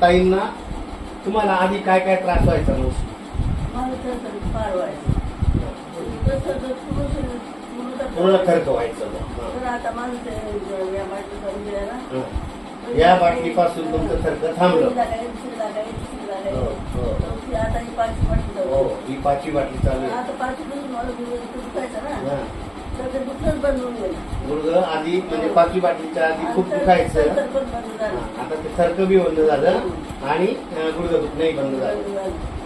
ताईंना तुम्हाला आधी काय काय त्रास व्हायचा मग पूर्ण खर्च व्हायचं या हं. बाटलीपासून तुमचं थरक थांबलं. हो, हो. ही हो पाचवी बाटली चालू आहे. ना. हं. तर ते दुखणंच बंद होऊन गेलं गुडघं आधी म्हणजे पाचवी बाटलीच्या आधी खूप दुखायचं तर पण बंद झालं. हं. आता ते थरक बी बंद झालं आणि अं, गुडघं दुखणंही बंद झालं.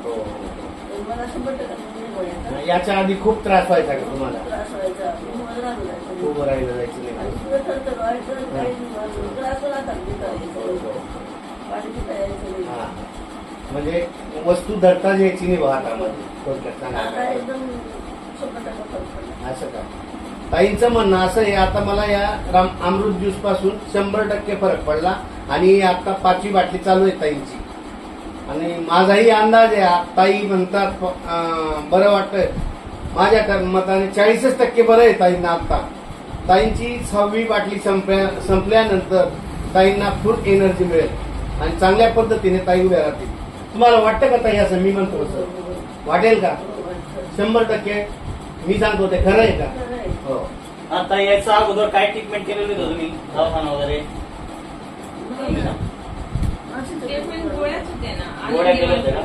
हो तर मला शंभर टक्के व्हायचं. याच्या आधी खूप त्रास व्हायचा का तुम्हाला त्रास व्हायचा. उभं राहावं लागायचं. उभं राहिलं जायचं आणि नाही व्हायचं, काही. त्रास. हा. म्हणजे वस्तू धरता यायची नाही बा हातामध्ये थोडक्यात आता सांगायचं. एकदम असं का? ताईंचं म्हणणं असं आहे आता मला या राम अमृत ज्यूसपासून शंभर टक्के फरक पडला आणि आता पाचवी बाटली चालू आहे ताईंची. आणि माझाही अंदाज आहे ताई म्हणतात बरं वाटतंय. माझ्या मताने चाळीसच टक्के बरं आहे ताईंना आता. ताईंची सहावी बाटली संपल्या संपल्यानंतर ताईंना फुल एनर्जी मिळेल. आणि चांगल्या पद्धतीने ताई उभ्या राहतील. तुम्हाला वाटतं का ताई असं मी म्हणतो सर वाटेल का? शंभर टक्के. मी सांगतो ते खरं आहे का. हो. आता याचा अगोदर काय ट्रीटमेंट केलेली होती तुम्ही? दवाखाना वगैरे? असं ते पण गोळ्याच होते ना. आणि गोळ्या केल्या होत्या का?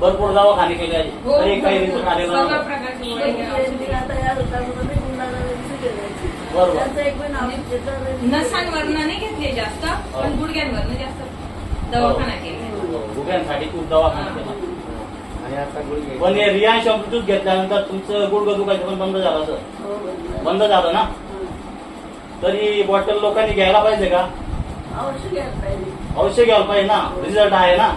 भरपूर दवाखाने केले आहे हो, तरी काही रिझल्ट आलेला सगळ्या नाही प्रकारची गोळ्या घ्या, औषधं घ्या. नसांवरनं घेतले जास्त पण गुडघ्यांवरनं जास्त दवाखाना केला. गुग्यांसाठी खूप दवाखाना केला. पण हे रियांश अमृतूच घेतल्यानंतर तुमचं गुडघं दुखायचं पण बंद झालं असं? हो. बंद झालं. ना? हं. तरी बॉटल लोकांनी घ्यायला पाहिजे का? औषध घ्यायला पाहिजे. अवश्य घ्यायला पाहिजे ना? रिझल्ट आहे ना.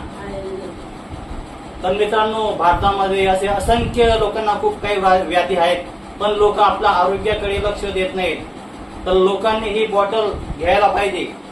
तर मित्रांनो भारतामध्ये असे असंख्य लोकांना खूप काही व्या- व्याधी आहेत पण लोक आपल्या आरोग्याकडे लक्ष देत नाहीत. तर लोकांनी ही बॉटल घ्यायला पाहिजे.